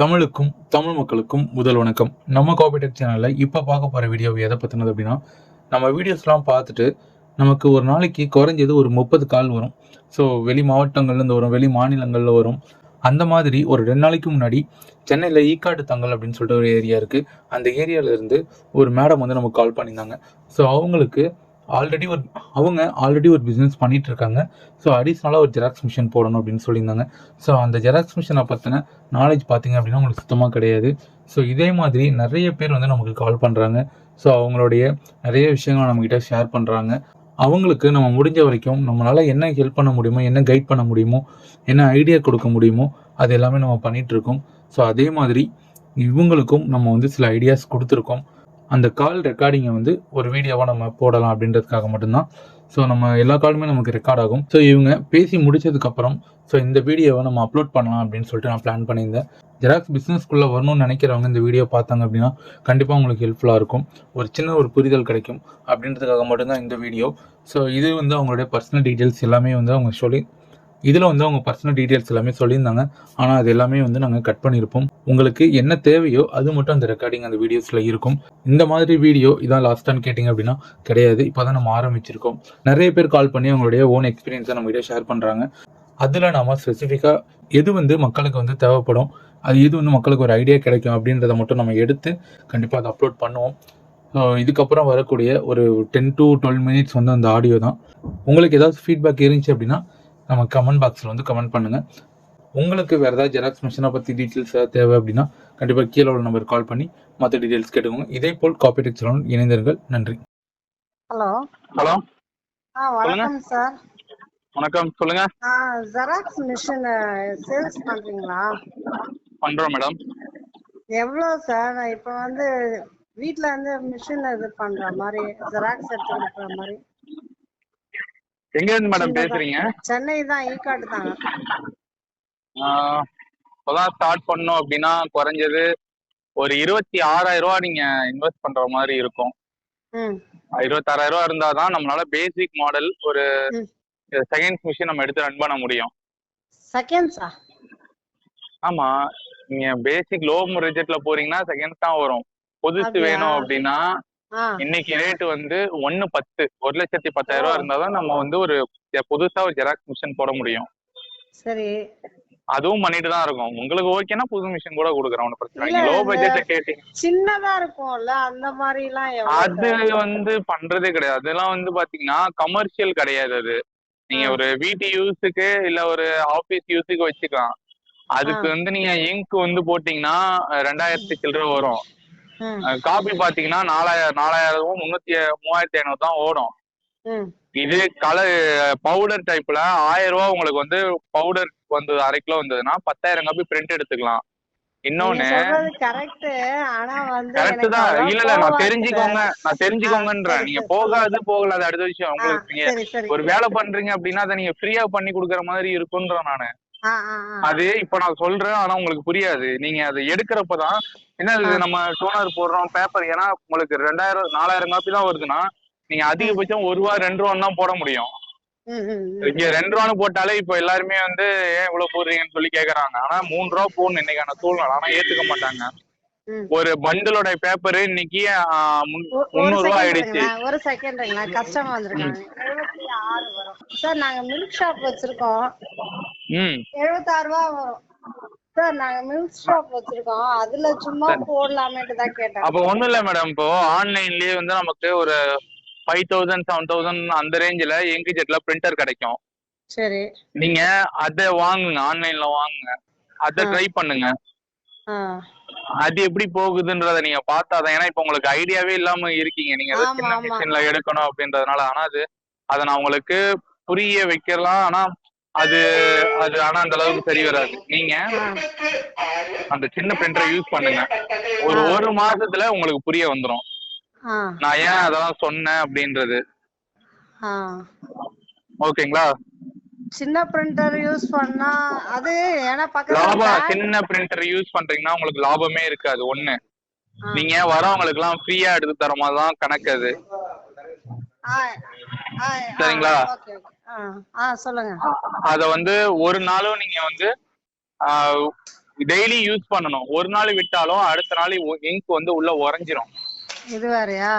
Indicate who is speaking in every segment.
Speaker 1: தமிழுக்கும் தமிழ் மக்களுக்கும் முதல் வணக்கம். நம்ம காபிடெக் சேனலில் இப்போ பார்க்க போகிற வீடியோ எதை பற்றினது அப்படின்னா நம்ம வீடியோஸ்லாம் பார்த்துட்டு நமக்கு ஒரு நாளைக்கு குறைஞ்சது ஒரு முப்பது கால் வரும். ஸோ வெளி மாவட்டங்கள்லேருந்து வரும் வெளி மாநிலங்களில் வரும். அந்த மாதிரி ஒரு ரெண்டு நாளைக்கு முன்னாடி சென்னையில் ஈக்காடு தங்கல் அப்படின்னு சொல்லிட்டு ஒரு ஏரியா இருக்குது அந்த ஏரியாவிலேருந்து ஒரு மேடம் வந்து நமக்கு கால் பண்ணியிருந்தாங்க. ஸோ அவங்களுக்கு ஆல்ரெடி ஒரு அவங்க ஆல்ரெடி ஒரு பிஸ்னஸ் பண்ணிட்டு இருக்காங்க ஸோ அடிஷ்னலாக ஒரு ஜெராக்ஸ் மிஷின் போடணும் அப்படின்னு சொல்லியிருந்தாங்க. ஸோ அந்த ஜெராக்ஸ் மிஷினை பற்றின நாலேஜ் பார்த்தீங்க அப்படின்னா உங்களுக்கு சுத்தமாக கிடையாது. ஸோ இதே மாதிரி நிறைய பேர் வந்து நமக்கு கால் பண்ணுறாங்க ஸோ அவங்களுடைய நிறைய விஷயங்களை நம்மக்கிட்ட ஷேர் பண்ணுறாங்க அவங்களுக்கு நம்ம முடிஞ்ச வரைக்கும் நம்மளால் என்ன ஹெல்ப் பண்ண முடியுமோ என்ன கைட் பண்ண முடியுமோ என்ன ஐடியா கொடுக்க முடியுமோ அது எல்லாமே நம்ம பண்ணிகிட்ருக்கோம் இருக்கோம் ஸோ அதே மாதிரி இவங்களுக்கும் நம்ம வந்து சில ஐடியாஸ் கொடுத்துருக்கோம். அந்த கால் ரெக்கார்டிங்கை வந்து ஒரு வீடியோவாக நம்ம போடலாம் அப்படின்றதுக்காக மட்டும்தான். ஸோ நம்ம எல்லா காலுமே நமக்கு ரெக்கார்ட் ஆகும். ஸோ இவங்க பேசி முடிச்சதுக்கப்புறம் ஸோ இந்த வீடியோவை நம்ம அப்லோட் பண்ணலாம் அப்படின்னு சொல்லிட்டு நான் பிளான் பண்ணியிருந்தேன். ஜெராக்ஸ் பிஸ்னஸ்க்குள்ளே வரணும்னு நினைக்கிறவங்க இந்த வீடியோ பார்த்தாங்க அப்படின்னா கண்டிப்பாக உங்களுக்கு ஹெல்ப்ஃபுல்லாக இருக்கும். ஒரு சின்ன ஒரு புரிதல் கிடைக்கும் அப்படின்றதுக்காக மட்டும்தான் இந்த வீடியோ ஸோ இது வந்து அவங்களுடைய பர்சனல் டீட்டெயில்ஸ் எல்லாமே வந்து அவங்க சொல்லி இதில் வந்து அவங்க பர்சனல் டீட்டெயில்ஸ் எல்லாமே சொல்லியிருந்தாங்க. ஆனால் அது எல்லாமே வந்து நாங்கள் கட் பண்ணியிருப்போம். உங்களுக்கு என்ன தேவையோ அது மட்டும் அந்த ரெக்கார்டிங் அந்த வீடியோஸில் இருக்கும். இந்த மாதிரி வீடியோ இதான் லாஸ்ட்டான்னு கேட்டிங்க அப்படின்னா கிடையாது. இப்போ தான் நம்ம ஆரம்பிச்சிருக்கோம். நிறைய பேர் கால் பண்ணி அவங்களுடைய ஓன் எக்ஸ்பீரியன்ஸை நம்மகிட்ட ஷேர் பண்ணுறாங்க அதில் நாம் ஸ்பெசிஃபிக்காக எது வந்து மக்களுக்கு வந்து தேவைப்படும் அது எது வந்து மக்களுக்கு ஒரு ஐடியா கிடைக்கும் அப்படின்றத மட்டும் நம்ம எடுத்து கண்டிப்பாக அதை அப்லோட் பண்ணுவோம். இதுக்கப்புறம் வரக்கூடிய ஒரு டென் டு டுவெல் மினிட்ஸ் வந்து அந்த ஆடியோ தான். உங்களுக்கு ஏதாவது ஃபீட்பேக் இருந்துச்சு அப்படின்னா நம்ம கமெண்ட் பாக்ஸில் வந்து கமெண்ட் பண்ணுங்கள் உங்களுக்கு வேறு ஏதாவது ஜெராக்ஸ் மிஷினை பற்றி டீட்டெயில்ஸ் ஏதாவது தேவை அப்படின்னா கண்டிப்பாக கீழே உள்ள நம்பர் கால் பண்ணி மற்ற டீட்டெயில்ஸ் கேட்டுக்கோங்க. இதே போல் காப்பிடெக் சேனல் இணைந்தீர்கள் நன்றி.
Speaker 2: ஹலோ
Speaker 3: ஹலோ
Speaker 2: ஆ வணக்கம் சார்
Speaker 3: வணக்கம் சொல்லுங்க.
Speaker 2: ஆ ஜெராக்ஸ் மிஷின் சேல்ஸ் பண்றீங்களா?
Speaker 3: பண்றோம் மேடம்
Speaker 2: எவ்வளோ சார் நான் இப்போ வந்து வீட்ல இருந்து மிஷின் இது பண்ற மாதிரி ஜெராக்ஸ் எடுத்து கொடுக்குற மாதிரி.
Speaker 3: எங்க இருந்து மேடம். பேசுறீங்க?
Speaker 2: சென்னை தான். தாங்க
Speaker 3: ஆஹ், இப்பதான் ஸ்டார்ட் பண்ணோம் அப்படின்னா குறைஞ்சது ஒரு இருபத்தி ஆறாயிரம் ரூபா நீங்க இன்வெஸ்ட் பண்ற மாதிரி இருக்கும். இருபத்தாறாயிரம் ரூபா இருந்தாதான் நம்மளால பேசிக் மாடல் ஒரு. செகண்ட்ஸ் மிஷின் நம்ம எடுத்து ரன் பண்ண முடியும்.
Speaker 2: செகண்ட்ஸா
Speaker 3: ஆமா நீங்க பேசிக் லோ ரிஜெக்ட்ல போறீங்கன்னா செகண்ட்ஸ் தான் வரும். புதுசு? வேணும் அப்படின்னா இன்னைக்கு ரேட் வந்து ஒன்னு பத்து. ஒரு லட்சத்தி பத்தாயிரம் ரூபா இருந்தாதான் நம்ம வந்து ஒரு புதுசா ஒரு ஜெராக்ஸ் மிஷின் போட முடியும்.
Speaker 2: சரி.
Speaker 3: அதுவும் பண்ணிட்டு தான் இருக்கும். உங்களுக்கு ஓகேனா புது மிஷின் கூட கொடுக்குறோம் ஒன்றும் பிரச்சனை லோ பட்ஜெட்ல கேட்டீங்க
Speaker 2: சின்னதா இருக்கும்ல அந்த மாதிரிலாம்
Speaker 3: அது
Speaker 2: எவ்வளோ
Speaker 3: வந்து பண்றதே கிடையாது. அதெல்லாம் வந்து பாத்தீங்கன்னா கமர்ஷியல் கிடையாது அது. நீங்க. ஒரு வீட்டு யூஸுக்கு இல்ல ஒரு ஆபீஸ் யூஸுக்கு வச்சுக்கலாம். அதுக்கு. வந்து நீங்க இங்க் வந்து போட்டீங்கன்னா ரெண்டாயிரத்தி சில்லற வரும்.
Speaker 2: ம்.
Speaker 3: காப்பி பாத்தீங்கன்னா நாலாயிரம் நாலாயிரம் முன்னூத்தி மூவாயிரத்தி ஐநூறு தான் ஓடும். இது கலர் பவுடர் டைப்ல ஆயிரம் ரூபாய் உங்களுக்கு வந்து பவுடர் வந்து அரை கிலோ வந்ததுன்னா பத்தாயிரம் காப்பி பிரிண்ட் எடுத்துக்கலாம். இன்னொன்னு
Speaker 2: கரெக்ட்
Speaker 3: தான். இல்ல இல்ல நான் தெரிஞ்சுக்கோங்க. நான் தெரிஞ்சுக்கோங்கன்றேன். நீங்க போகாது போகல. அது அடுத்த விஷயம். உங்களுக்கு நீங்க ஒரு வேலை பண்றீங்க அப்படின்னா அதை நீங்க ஃப்ரீயா பண்ணி கொடுக்குற மாதிரி இருக்குன்றேன் நானு. அது இப்ப நான் சொல்றேன் ஆனா உங்களுக்கு புரியாது. நீங்க அதை எடுக்கிறப்பதான் என்ன இது. நம்ம டோனர் போடுறோம் பேப்பர் ஏன்னா உங்களுக்கு ரெண்டாயிரம் நாலாயிரம் காப்பி தான் வருதுன்னா நீங்க அதிகபட்சம் ஒரு ரூபா ரெண்டு ரூபா தான் போட முடியும். இங்க ரெண்டு ரூபான்னு போட்டாலே இப்ப எல்லாருமே வந்து ஏன் இவ்வளவு போடுறீங்கன்னு சொல்லி கேக்குறாங்க. ஆனா மூணு ரூபா போடணும் இன்னைக்கான சூழ்நிலை ஆனா ஏத்துக்க மாட்டாங்க. ஒரு பண்டிலோட பேப்பர் இன்னைக்கு ஆஹ், முன்-
Speaker 2: ஒ- ஒரு
Speaker 3: முந்நூறு ரூபா
Speaker 2: செகண்ட்
Speaker 3: ஆயிடுச்சு.
Speaker 2: ஒரு செகண்ட் கஸ்டமர் வந்திருக்காங்க. எழுபத்தி ஆறு வரும். சார் நாங்க மில்க் ஷாப் வச்சிருக்கோம். எழுபத்தாறு ரூபா வரும். சார் நாங்க மில்க் ஷாப் வச்சிருக்கோம். அதுல சும்மா போடலாமேட்டு தான் கேட்டேன்.
Speaker 3: அப்ப ஒண்ணும் இல்ல மேடம் இப்போ ஆன்லைன்லயே வந்து நமக்கு ஒரு ஃபைவ் தௌசண்ட் செவன் தௌசண்ட் அந்த ரேஞ்சில எங்கு ஜெட்ல பிரிண்டர் கிடைக்கும்.
Speaker 2: சரி.
Speaker 3: நீங்க அதை வாங்குங்க ஆன்லைன்ல வாங்குங்க. அதை. ட்ரை பண்ணுங்க. அது எப்படி போகுதுன்றத நீங்க பார்த்தாதான். ஏன்னா இப்ப உங்களுக்கு ஐடியாவே இல்லாம இருக்கீங்க. நீங்க சின்ன. மிஷின்ல எடுக்கணும் அப்படின்றதுனால. ஆனா அது அதை நான் உங்களுக்கு புரிய வைக்கலாம். ஆனா அது அது ஆனா அந்த அளவுக்கு சரி வராது. நீங்க அந்த சின்ன பிரிண்டரை யூஸ் பண்ணுங்க. ஒரு. ஒரு மாசத்துல உங்களுக்கு புரிய வந்துரும். நான் ஏன் அதெல்லாம் சொன்னேன் அப்படின்றது. ஓகேங்களா?
Speaker 2: சின்ன பிரிண்டர் யூஸ் பண்ணா அது ஏன்னா பக்கத்துல
Speaker 3: சின்ன பிரிண்டர் யூஸ் பண்றீங்கன்னா உங்களுக்கு லாபமே இருக்காது ஒண்ணு. நீங்க வரவங்களுக்கு எல்லாம் ஃப்ரீயா எடுத்து தர மாதிரி தான் கணக்கு அது. சரிங்களா?
Speaker 2: சொல்லுங்க.
Speaker 3: அத வந்து ஒரு நாளும் நீங்க வந்து டெய்லி யூஸ் பண்ணணும். ஒரு நாள் விட்டாலும் அடுத்த நாள் இங்க் வந்து உள்ள உறைஞ்சிரும்.
Speaker 2: இது வேறயா?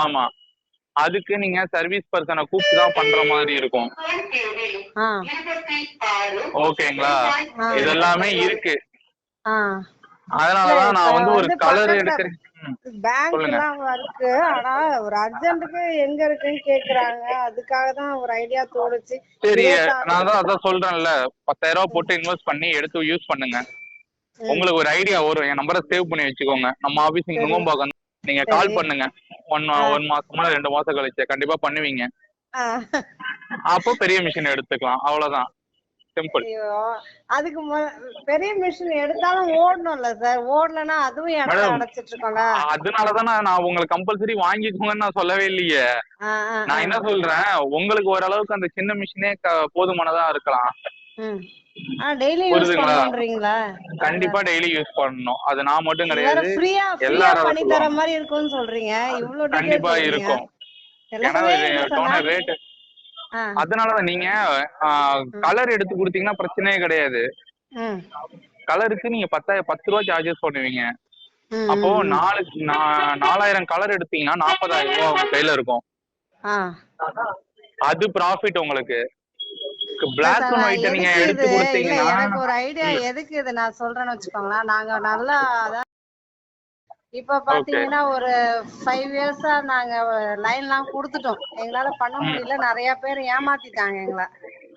Speaker 3: ஆமா. அதுக்கு நீங்க சர்வீஸ் பர்சனை கூப்பிட்டு தான் பண்ற மாதிரி இருக்கும். ஓகேங்களா. இதெல்லாமே இருக்கு. அதனாலதான் நான் வந்து ஒரு கலர் எடுக்கிறேன்.
Speaker 2: பேங்க். எல்லாம் இருக்கு ஆனா ஒரு அர்ஜென்ட்டுக்கு எங்க இருக்குன்னு கேக்குறாங்க. அதுக்காக தான் ஒரு ஐடியா தோணுச்சு.
Speaker 3: சரி நான் தான் அதான் சொல்றேன்ல. பத்தாயிரம் ரூபாய் போட்டு இன்வெஸ்ட் பண்ணி எடுத்து யூஸ் பண்ணுங்க. உங்களுக்கு ஒரு ஐடியா வரும். என் நம்பரை சேவ் பண்ணி வச்சுக்கோங்க. நம்ம ஆபீஸ் இங்க நுங்கம்பாக்கம் நீங்க கால். பண்ணுங்க. ஒன் ஒன் மாசமா ரெண்டு மாசம் கழிச்சு. கண்டிப்பா பண்ணுவீங்க. அப்போ பெரிய மிஷின் எடுத்துக்கலாம். அவ்வளவுதான். சிம்பிள்
Speaker 2: ஐயோ அதுக்கு பெரிய மிஷின் எடுத்தாலும் ஓடணும்ல சார் ஓடலன்னா அதுவும்
Speaker 3: மேடம்,
Speaker 2: அடைச்சிட்டு இருக்கோம்ல
Speaker 3: அதனாலதான் நான் நான் உங்களுக்கு கம்பல்சரி வாங்கிக்கோங்கன்னு நான் சொல்லவே இல்லையே. நான் என்ன சொல்றேன்? உங்களுக்கு ஓரளவுக்கு அந்த சின்ன மிஷினே போதுமானதா இருக்கலாம். கண்டிப்பா டெய்லி யூஸ் பண்ணணும். அது நான் மட்டும் கிடையாது. எல்லாரும்
Speaker 2: பண்ணி. தர மாதிரி இருக்கும்னு சொல்றீங்க. இவ்வளவு
Speaker 3: கண்டிப்பா இருக்கும். ஏன்னா ரேட் அதனாலதான் நீங்க கலர் எடுத்து கொடுத்தீங்கன்னா பிரச்சனையே கிடையாது. கலருக்கு நீங்க பத்தாயிரம் பத்து ரூபா சார்ஜஸ் பண்ணுவீங்க அப்போ. நாலு நாலாயிரம் கலர் எடுத்தீங்கன்னா நாற்பதாயிரம் ரூபாய் உங்க கையில இருக்கும். அது ப்ராஃபிட் உங்களுக்கு. பிளாக் அண்ட் ஒயிட் நீங்க எடுத்து கொடுத்தீங்கன்னா
Speaker 2: எனக்கு ஒரு ஐடியா எதுக்கு இது நான் சொல்றேன்னு வச்சுக்கோங்களேன். நாங்க நல்லா இப்ப பாத்தீங்கன்னா ஒரு ஃபைவ் இயர்ஸா நாங்க லைன்லாம் கொடுத்துட்டோம். எங்களால பண்ண முடியல. நிறைய பேர் ஏமாத்திட்டாங்க எங்களை.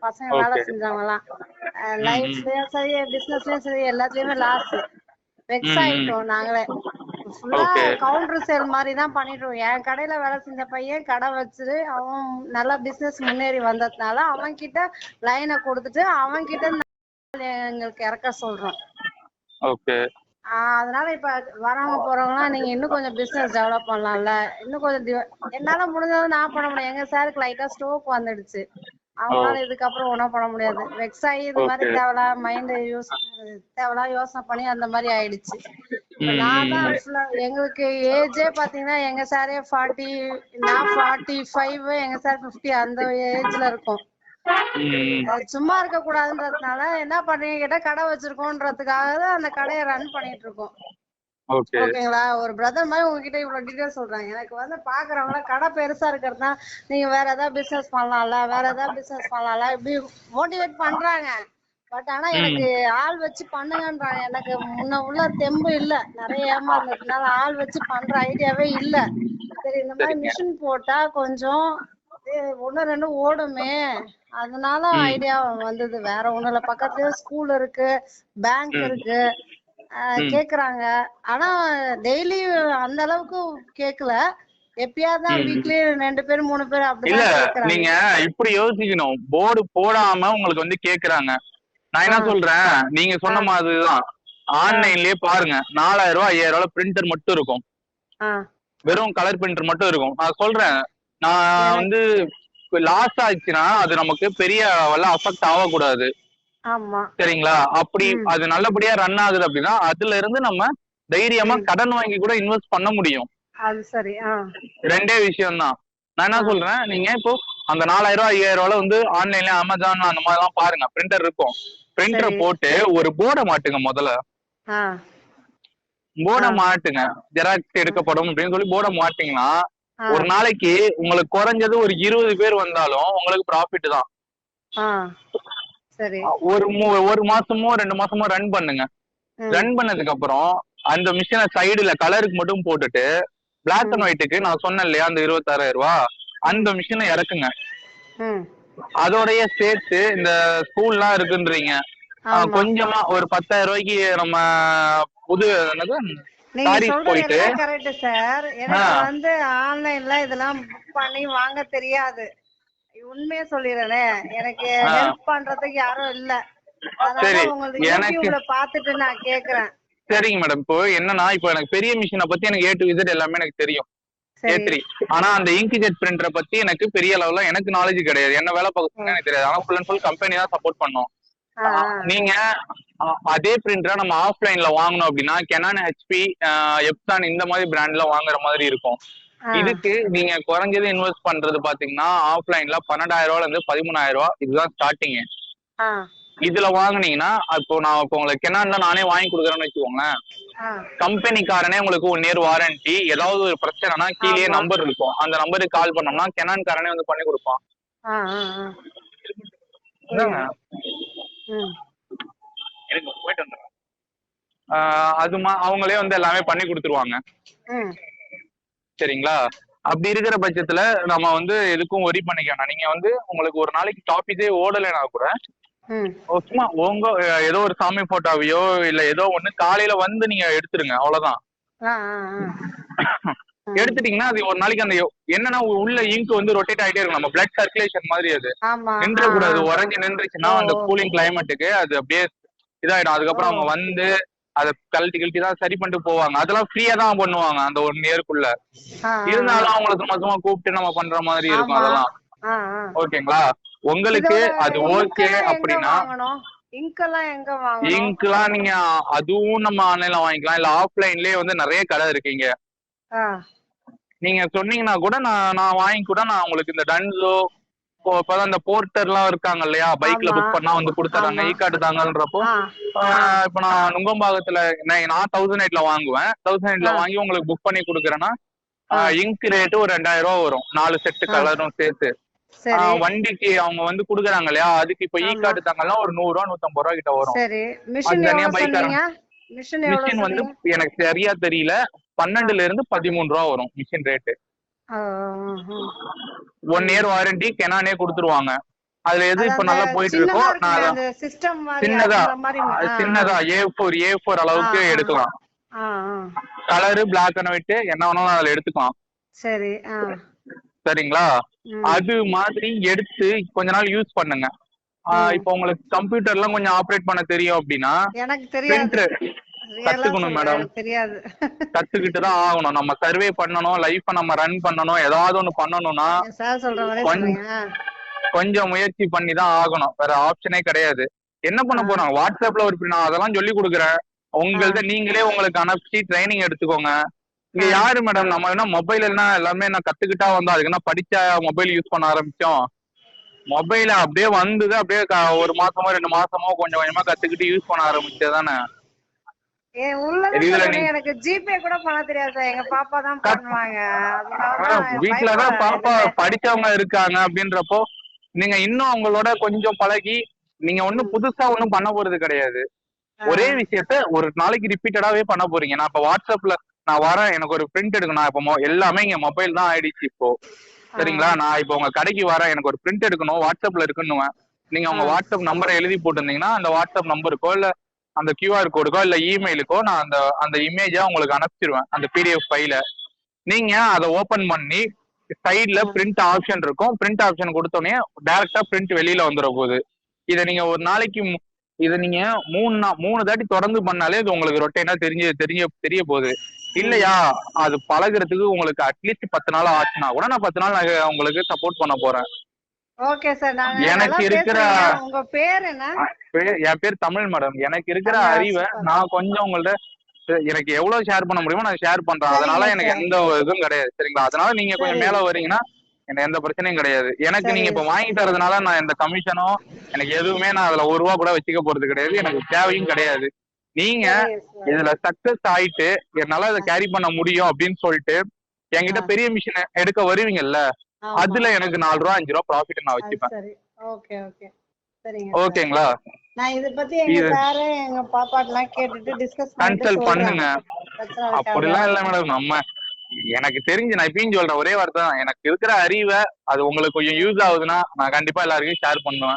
Speaker 2: பசங்க வேலை. செஞ்சவங்க எல்லாம் லைஃப்லயும் சரி பிசினஸ்லயும் சரி எல்லாத்துலயுமே லாஸ் வெக்ஸ். ஆயிட்டோம் நாங்களே. ஃபுல்லா. கவுண்டர் சேல் மாதிரி தான் பண்ணிட்டு இருக்கோம். என் கடையில வேலை செஞ்ச பையன் கடை வச்சுட்டு அவன் நல்லா பிசினஸ் முன்னேறி வந்ததுனால அவன் கிட்ட லைனை கொடுத்துட்டு அவன் கிட்ட எங்களுக்கு இறக்க சொல்றோம். அதனால இப்ப வரவங்க போறவங்கலாம் நீங்க இன்னும் கொஞ்சம் பிசினஸ் டெவலப் பண்ணலாம்ல. இன்னும் கொஞ்சம் என்னால முடிஞ்சது நான் பண்ண முடியும். எங்க சாருக்கு லைட்டா ஸ்ட்ரோக் வந்துடுச்சு. அவங்களால இதுக்கப்புறம் ஒண்ணும் பண்ண முடியாது. வெக்ஸ் ஆகி இது மாதிரி. தேவையில்லாம் மைண்ட் யூஸ் தேவையில்லாம் யோசனை பண்ணி அந்த மாதிரி ஆயிடுச்சு. நான் தான் எங்களுக்கு ஏஜே பாத்தீங்கன்னா எங்க சாரே ஃபார்ட்டி நான் ஃபார்ட்டி ஃபைவ் எங்க சார் ஃபிஃப்டி அந்த ஏஜ்ல இருக்கும். சும்மா இருக்க கூடாதுன்றதுனால என்ன பண்றீங்க கேட்டா கடை வச்சிருக்கோன்றதுக்காக தான் அந்த கடையை ரன் பண்ணிட்டு இருக்கோம்
Speaker 3: ஓகே.
Speaker 2: ஓகேங்களா? ஒரு பிரதர் மாதிரி உங்ககிட்ட இவ்வளவு டீடைல் சொல்றாங்க. எனக்கு வந்து பாக்குறவங்க கடை பெருசா இருக்கிறது தான் நீங்க வேற ஏதாவது பிசினஸ் பண்ணலாம்ல வேற ஏதாவது பிசினஸ் பண்ணலாம்ல இப்படி மோட்டிவேட் பண்றாங்க. பட் ஆனா எனக்கு ஆள் வச்சு பண்ணுங்கன்றாங்க. எனக்கு முன்ன உள்ள தெம்பு இல்ல. நிறைய ஏமாந்ததுனால ஆள் வச்சு பண்ற ஐடியாவே இல்ல. சரி இந்த மாதிரி. மிஷின் போட்டா கொஞ்சம் ஒண்ணு ரெண்டு ஓடுமே. அதனால ஐடியா வந்தது. வேற ஒண்ணும் இல்ல. பக்கத்துலயே ஸ்கூல் இருக்கு. பேங்க் இருக்கு. கேக்குறாங்க. ஆனா டெய்லி அந்த அளவுக்கு கேக்கல. எப்பயாவது தான்
Speaker 3: ம்.
Speaker 2: வீக்லி ரெண்டு பேர் மூணு பேர் கேக்குறாங்க.
Speaker 3: நீங்க இப்படி யோசிக்கணும். போர்டு போடாம உங்களுக்கு வந்து கேக்குறாங்க. நான் என்ன. சொல்றேன்? நீங்க சொன்ன மாதிரிதான். ஆன்லைன்லயே பாருங்க. நாலாயிரம் ரூபாய் ஐயாயிரம் ரூபாய் பிரிண்டர் மட்டும் இருக்கும். வெறும் கலர் பிரிண்டர் மட்டும் இருக்கும். நான் சொல்றேன். நான் வந்து லாஸ் ஆச்சுன்னா அது நமக்கு பெரிய அளவுல அஃபெக்ட் ஆகக்கூடாது. சரிங்களா? அப்படி. அது நல்லபடியா ரன் ஆகுது அப்படின்னா அதுல இருந்து நம்ம தைரியமா. கடன் வாங்கி கூட இன்வெஸ்ட் பண்ண முடியும். ரெண்டே விஷயம் தான் நான் என்ன. சொல்றேன்? நீங்க இப்போ அந்த நாலாயிரம் ரூபாய் ஐயாயிரம் ரூபாய் வந்து ஆன்லைன்ல அமேசான் அந்த மாதிரி எல்லாம் பாருங்க. பிரிண்டர் இருக்கும். பிரிண்டரை. போட்டு ஒரு போர்டை மாட்டுங்க முதல்ல. போர்டை. மாட்டுங்க. ஜெராக்ஸ் எடுக்கப்படும் அப்படின்னு சொல்லி போர்டை மாட்டிங்கன்னா ஒரு நாளைக்கு உங்களுக்கு குறைஞ்சது ஒரு இருபது பேர் வந்தாலும் உங்களுக்கு ப்ராஃபிட் தான். ஒரு ஒரு மாசமோ ரெண்டு மாசமோ ரன் பண்ணுங்க. ரன் பண்ணதுக்கு அப்புறம் அந்த மிஷினை சைடுல கலருக்கு மட்டும் போட்டுட்டு பிளாக் அண்ட் ஒயிட்டுக்கு நான் சொன்னேன் இல்லையா அந்த இருபத்தாறாயிரம் ரூபாய் அந்த மிஷினை இறக்குங்க. அதோடய சேர்த்து இந்த ஸ்கூல்லாம் இருக்குன்றீங்க. கொஞ்சமா ஒரு பத்தாயிரம் ரூபாய்க்கு நம்ம புது என்னது?
Speaker 2: நீங்க சொல்றது கரெக்ட் சார் எனக்கு. வந்து ஆன்லைன்ல இதெல்லாம் புக் பண்ணி வாங்க தெரியாது. உண்மையா சொல்லிடுறேனே. எனக்கு. ஹெல்ப் பண்றதுக்கு யாரும் இல்ல. அதனால உங்களுக்கு யூடியூப்ல பாத்துட்டு நான் கேக்குறேன்
Speaker 3: சரிங்க மேடம் இப்போ என்னன்னா இப்போ எனக்கு பெரிய மிஷினை பத்தி எனக்கு ஏ டு விசிட் எல்லாமே எனக்கு தெரியும். ஏ த்ரீ ஆனா அந்த இன்கிஜெட் பிரிண்டரை பத்தி எனக்கு பெரிய லெவல்ல எனக்கு நாலேஜ் கிடையாது. என்ன வேலை பார்க்கணும்னு எனக்கு தெரியாது. ஆனா ஃபுல் அண்ட் ஃபுல் கம்பெனி தான் சப்போர்ட் பண்ணோம். நீங்க அதே பிரிண்டரை நம்ம ஆஃப்லைன்ல வாங்கணும் அப்படின்னா கெனான் ஹெச்பி எப்சான் இந்த மாதிரி பிராண்ட்ல வாங்குற மாதிரி இருக்கும். இதுக்கு நீங்க குறைஞ்சது இன்வெஸ்ட் பண்றது பாத்தீங்கன்னா ஆஃப்லைன்ல பன்னெண்டாயிரம் ரூபாய்ல இருந்து பதிமூணாயிரம் ரூபாய் இதுதான் ஸ்டார்டிங். இதுல வாங்குனீங்கன்னா இப்போ நான் இப்போ உங்களுக்கு கெனான் தான் நானே வாங்கி கொடுக்குறேன்னு வச்சுக்கோங்களேன். கம்பெனிக்காரனே உங்களுக்கு ஒன் இயர் வாரண்டி ஏதாவது ஒரு பிரச்சனைனா கீழே. நம்பர் இருக்கும். அந்த நம்பருக்கு கால் பண்ணோம்னா கெனான் காரனே வந்து பண்ணி கொடுப்பான்.
Speaker 2: ஆ. ஆ ஆ
Speaker 3: இந்தாங்க.
Speaker 2: ம்
Speaker 3: எனக்கு போயிட்டு வந்துடுறேன். ஆஹ் அது மா அவங்களே வந்து எல்லாமே பண்ணி கொடுத்துருவாங்க. சரிங்களா? அப்படி இருக்கிற பட்சத்துல நம்ம வந்து எதுக்கும் ஒரி பண்ணிக்க வேணாம். நீங்க வந்து உங்களுக்கு ஒரு நாளைக்கு டாபிக்கே ஓடலைனா கூட சும்மா உங்க ஏதோ ஒரு சாமி போட்டோவையோ இல்ல ஏதோ ஒண்ணு காலையில வந்து நீங்க எடுத்துருங்க அவ்வளவுதான். எடுத்துட்டீங்கன்னா அது ஒரு நாளைக்கு அந்த என்னன்னா உள்ள இங்க் வந்து ரொட்டேட் ஆயிட்டே இருக்கும். நம்ம பிளட் சர்க்குலேஷன் மாதிரி அது. நின்ற கூடாது. உறைஞ்சு நின்றுச்சுன்னா அந்த. கூலிங் கிளைமேட்டுக்கு அது அப்படியே இதாயிடும். அதுக்கப்புறம். அவங்க வந்து அதை கழட்டி கழட்டி தான் சரி பண்ணிட்டு போவாங்க. அதெல்லாம் ஃப்ரீயா தான் பண்ணுவாங்க அந்த ஒன் இயர்க்குள்ள இருந்தாலும் அவங்கள சும்மா சும்மா கூப்பிட்டு நம்ம பண்ற மாதிரி இருக்கும். அதெல்லாம். ஓகேங்களா? உங்களுக்கு அது ஓகே அப்படின்னா இங்க்லாம் நீங்க அதுவும் நம்ம ஆன்லைன்ல வாங்கிக்கலாம். இல்ல ஆஃப்லைன்லயே வந்து நிறைய கடை இருக்கு இங்க.
Speaker 2: ஆ,
Speaker 3: நீங்க சொன்னீங்கன்னா கூட நான் நான் வாங்கி கூட நான் உங்களுக்கு இந்த டன்ஸோ இப்போ இப்பதான் இந்த போர்ட்டர்லாம் இருக்காங்க இல்லையா? பைக்ல. புக் பண்ணா வந்து கொடுத்துறாங்க. ஈ கார்டு தாங்கன்றப்போ. இப்ப நான் நுங்கம்பாக்கத்துல நான் நான் தௌசண்ட் எயிட்ல வாங்குவேன். தௌசண்ட் எயிட்ல. வாங்கி உங்களுக்கு புக் பண்ணி கொடுக்குறேன்னா. இங்க் ரேட்டு ஒரு ரெண்டாயிரம் ரூபா வரும். நாலு செட்டு. கலரும் சேர்த்து. வண்டிக்கு அவங்க வந்து குடுக்குறாங்க இல்லையா? அதுக்கு இப்ப ஈ. கார்டு தாங்கலாம் ஒரு நூறு ரூபா நூத்தம்பது ரூபா கிட்ட வரும்.
Speaker 2: மிஷின்
Speaker 3: தனியா
Speaker 2: சொன்னீங்க? மிஷின்
Speaker 3: வந்து எனக்கு சரியா தெரியல. பன்னெண்டுல இருந்து பதிமூணு ரூபா வரும் machine rate. One year warranty கெனானே கொடுத்துருவாங்க அதுல எது இப்ப நல்லா போயிட்டு இருக்கோ நான் சின்னதா சின்னதா ஏ ஃபோர் ஏ ஃபோர் அளவுக்கு. எடுக்கலாம். கலரு பிளாக் அண்ட் ஒயிட் என்ன வேணாலும் அதுல எடுத்துக்கலாம்
Speaker 2: சரி
Speaker 3: சரிங்களா. அது மாதிரி எடுத்து கொஞ்ச நாள் யூஸ் பண்ணுங்க. இப்போ உங்களுக்கு கம்ப்யூட்டர்லாம் கொஞ்சம் ஆப்ரேட் பண்ண தெரியும் அப்படின்னா
Speaker 2: எனக்கு ஆ
Speaker 3: கத்துக்கணும்.
Speaker 2: எனக்கு தெரியாது.
Speaker 3: கத்துக்கிட்டு தான் ஆகணும். நம்ம சர்வே பண்ணணும் லைஃப நம்ம ரன் பண்ணணும் ஏதாவது ஒண்ணு பண்ணணும்னா. கொஞ்சம் முயற்சி பண்ணி தான் ஆகணும். வேற ஆப்ஷனே கிடையாது. என்ன பண்ண. போறோம் வாட்ஸ்அப்ல ஒரு நான் அதெல்லாம் சொல்லி கொடுக்குறேன். உங்கள்ட்ட நீங்களே உங்களுக்கு அனுப்பிச்சு ட்ரைனிங் எடுத்துக்கோங்க. இங்க. யாரு மேடம் நம்ம என்ன மொபைல் எல்லாம் எல்லாமே என்ன கத்துக்கிட்டா வந்தோம் அதுக்கு என்ன படிச்சா மொபைல் யூஸ் பண்ண ஆரம்பிச்சோம்? மொபைல அப்படியே வந்தது அப்படியே ஒரு மாசமோ ரெண்டு மாசமோ கொஞ்சம் கொஞ்சமா கத்துக்கிட்டு யூஸ் பண்ண ஆரம்பிச்சதானே
Speaker 2: ஏன் உள்ளத
Speaker 3: இதுல
Speaker 2: சொல்றேன்,
Speaker 3: நீ-
Speaker 2: எனக்கு ஜிபே கூட பண்ண தெரியாது சார். எங்க பாப்பா தான் பண்ணுவாங்க
Speaker 3: வீட்டுலதான் பாப்பா. படிச்சவங்க இருக்காங்க அப்படின்றப்போ நீங்க இன்னும் அவங்களோட கொஞ்சம் பழகி நீங்க ஒண்ணும் புதுசா ஒண்ணும் பண்ண போறது கிடையாது. ஒரே விஷயத்த ஒரு நாளைக்கு ரிப்பீட்டடாவே பண்ண போறீங்க நான் இப்ப வாட்ஸ்அப்ல நான் வரேன் எனக்கு ஒரு பிரிண்ட் எடுக்கணும் இப்ப எல்லாமே இங்க மொபைல் தான் ஆயிடுச்சு இப்போ சரிங்களா நான் இப்போ உங்க கடைக்கு வரேன் எனக்கு ஒரு பிரிண்ட் எடுக்கணும் வாட்ஸ்அப்ல இருக்குன்னுவேன் நீங்க உங்க. வாட்ஸ்அப் நம்பரை எழுதி போட்டிருந்தீங்கன்னா அந்த வாட்ஸ்அப் நம்பருக்கோ இல்ல அந்த கியூஆர் கோடுக்கோ இல்ல இமெயிலுக்கோ நான் அந்த அந்த இமேஜா உங்களுக்கு அனுப்பிச்சிருவேன். அந்த பிடிஎஃப் ஃபைல நீங்க அதை ஓபன் பண்ணி சைடுல. பிரிண்ட் ஆப்ஷன் இருக்கும். பிரிண்ட் ஆப்ஷன் கொடுத்தோடனே டைரக்டா பிரிண்ட் வெளியில வந்துட போகுது. இதை நீங்க ஒரு நாளைக்கு இதை நீங்க மூணு மூணு தாட்டி தொடர்ந்து பண்ணாலே இது உங்களுக்கு ரொட்டேனா தெரிஞ்சு தெரிய தெரிய போகுது. இல்லையா? அது பழகுறதுக்கு உங்களுக்கு அட்லீஸ்ட் பத்து நாள் ஆச்சுன்னா கூட நான் பத்து நாள் நான் உங்களுக்கு சப்போர்ட் பண்ண போறேன்.
Speaker 2: ஓகே சார் நாங்க
Speaker 3: எனக்கு இருக்கிற-.
Speaker 2: உங்க பேர் என்ன
Speaker 3: என் பேர் தமிழ் மேடம் எனக்கு இருக்கிற அறிவை. நான் கொஞ்சம் உங்கள்ட்ட எனக்கு எவ்வளவு ஷேர் பண்ண முடியுமோ நான் ஷேர் பண்றேன் அதனால எனக்கு. எந்த இதுவும் கிடையாது சரிங்களா அதனால நீங்க கொஞ்சம். மேல வரீங்கன்னா எனக்கு எந்த பிரச்சனையும் கிடையாது எனக்கு. நீங்க இப்ப வாங்கி தரதுனால நான் எந்த கமிஷனோ எனக்கு எதுவுமே நான் அதுல ஒரு ரூபா கூட வச்சுக்க போறது கிடையாது எனக்கு தேவையும் கிடையாது நீங்க. இதுல சக்சஸ் ஆயிட்டு என்னால இதை கேரி பண்ண முடியும் அப்படின்னு சொல்லிட்டு என்கிட்ட. பெரிய மிஷின் எடுக்க வருவீங்கல்ல. அதுல எனக்கு நாலு ரூபா அஞ்சு ரூபா ப்ராஃபிட் நான் வச்சுப்பேன்.
Speaker 2: சரி. Okay okay. சரிங்க. sir.
Speaker 3: ஓகேங்களா?
Speaker 2: நான் இத பத்தி எங்க
Speaker 3: இது-
Speaker 2: சாரு எங்க பாப்பாட்டெல்லாம் கேட்டுட்டு டிஸ்கஸ்
Speaker 3: கன்சல்ட் பண்ணுங்க. அப்படிலாம் இல்ல மேடம் நம்ம எனக்கு தெரிஞ்சு நான் இப்பயும் சொல்றேன். ஒரே வார்த்தை தான். எனக்கு இருக்கிற அறிவை அது உங்களுக்கு கொஞ்சம் யூஸ் ஆகுதுன்னா நான் கண்டிப்பா எல்லாருக்கும் ஷேர் பண்ணுவேன்.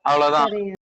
Speaker 3: அவ்வளவுதான்.